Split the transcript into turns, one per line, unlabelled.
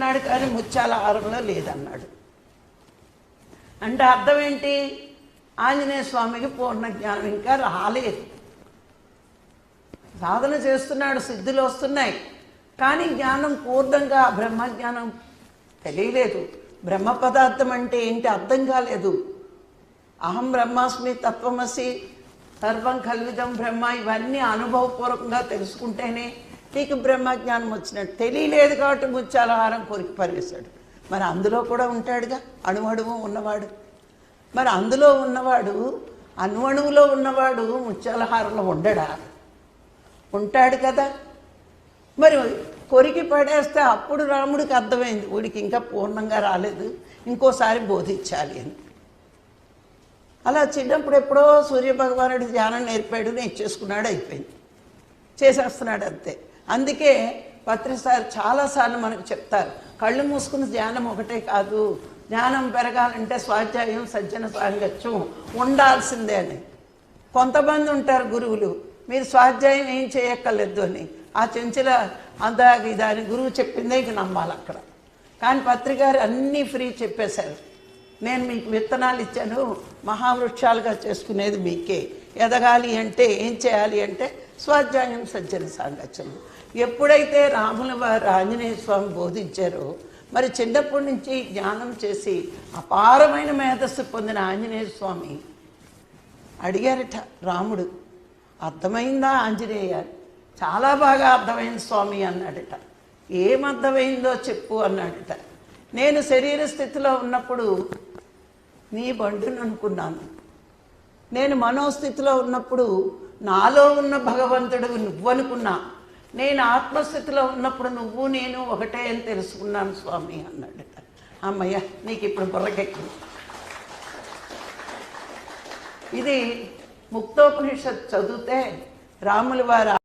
ఉందన్నాడు కానీ ముత్యాల హారంలో లేదన్నాడు. అంటే అర్థం ఏంటి? ఆంజనేయ స్వామికి పూర్ణ జ్ఞానం ఇంకా రాలేదు. సాధన చేస్తున్నాడు సిద్ధులు వస్తున్నాయి. కానీ జ్ఞానం పూర్ణంగా బ్రహ్మజ్ఞానం తెలియలేదు. బ్రహ్మ పదార్థం అంటే ఏంటి అర్థం కాలేదు. అహం బ్రహ్మాస్మి తత్వమసి సర్వం కల్విదం బ్రహ్మ ఇవన్నీ అనుభవపూర్వకంగా తెలుసుకుంటేనే నీకు బ్రహ్మజ్ఞానం వచ్చినట్టు తెలియలేదు కాబట్టి ముత్యాలహారం కోరిక పరిగేశాడు మరి అందులో కూడా ఉంటాడుగా అణువణువు ఉన్నవాడు. మరి అందులో ఉన్నవాడు అణువణువులో ఉన్నవాడు ముత్యాలహారంలో ఉండడా? ఉంటాడు కదా. మరి కొరికి పడేస్తే అప్పుడు రాముడికి అర్థమైంది వీడికి ఇంకా పూర్ణంగా రాలేదు ఇంకోసారి బోధించాలి అని. అలా చిన్నప్పుడు ఎప్పుడో సూర్యభగవానుడి ధ్యానం నేర్పాడు నేర్చేసుకున్నాడు అయిపోయింది. చేసేస్తున్నాడు అంతే. అందుకే పత్రిసారి చాలాసార్లు మనకు చెప్తారు కళ్ళు మూసుకుని ధ్యానం ఒకటే కాదు జ్ఞానం పెరగాలంటే స్వాధ్యాయం సజ్జన సాంగత్యం ఉండాల్సిందే అని. కొంతమంది ఉంటారు గురువులు మీరు స్వాధ్యాయం ఏం చేయక్కర్లేదు అని. ఆ చెంచుల అందాక దాని గురువు చెప్పిందే ఇక నమ్మాలి అక్కడ. కానీ పత్రికారు అన్నీ ఫ్రీ చెప్పేశారు. నేను మీకు విత్తనాలు ఇచ్చాను మహావృక్షాలుగా చేసుకునేది మీకే. ఎదగాలి అంటే ఏం చేయాలి అంటే స్వాధ్యాయం సజ్జన సాంగత్యం. ఎప్పుడైతే రాముల వారు ఆంజనేయ స్వామి బోధించారో మరి చిన్నప్పటి నుంచి జ్ఞానం చేసి అపారమైన మేధస్సు పొందిన ఆంజనేయ స్వామి అడిగారట రాముడు అర్థమైందా ఆంజనేయ? చాలా బాగా అర్థమైంది స్వామి అన్నాడట. ఏం అర్థమైందో చెప్పు అన్నాడట. నేను శరీర స్థితిలో ఉన్నప్పుడు నీ బండును అనుకున్నాను నేను మనోస్థితిలో ఉన్నప్పుడు నాలో ఉన్న భగవంతుడు నువ్వు అనుకున్నా నేను ఆత్మస్థితిలో ఉన్నప్పుడు నువ్వు నేను ఒకటే అని తెలుసుకున్నాను స్వామి అన్నాడు. అమ్మయ్య నీకు ఇప్పుడు బుర్రకెక్కి ఇది ముక్తోపనిషత్ చదివితే రాముల వారు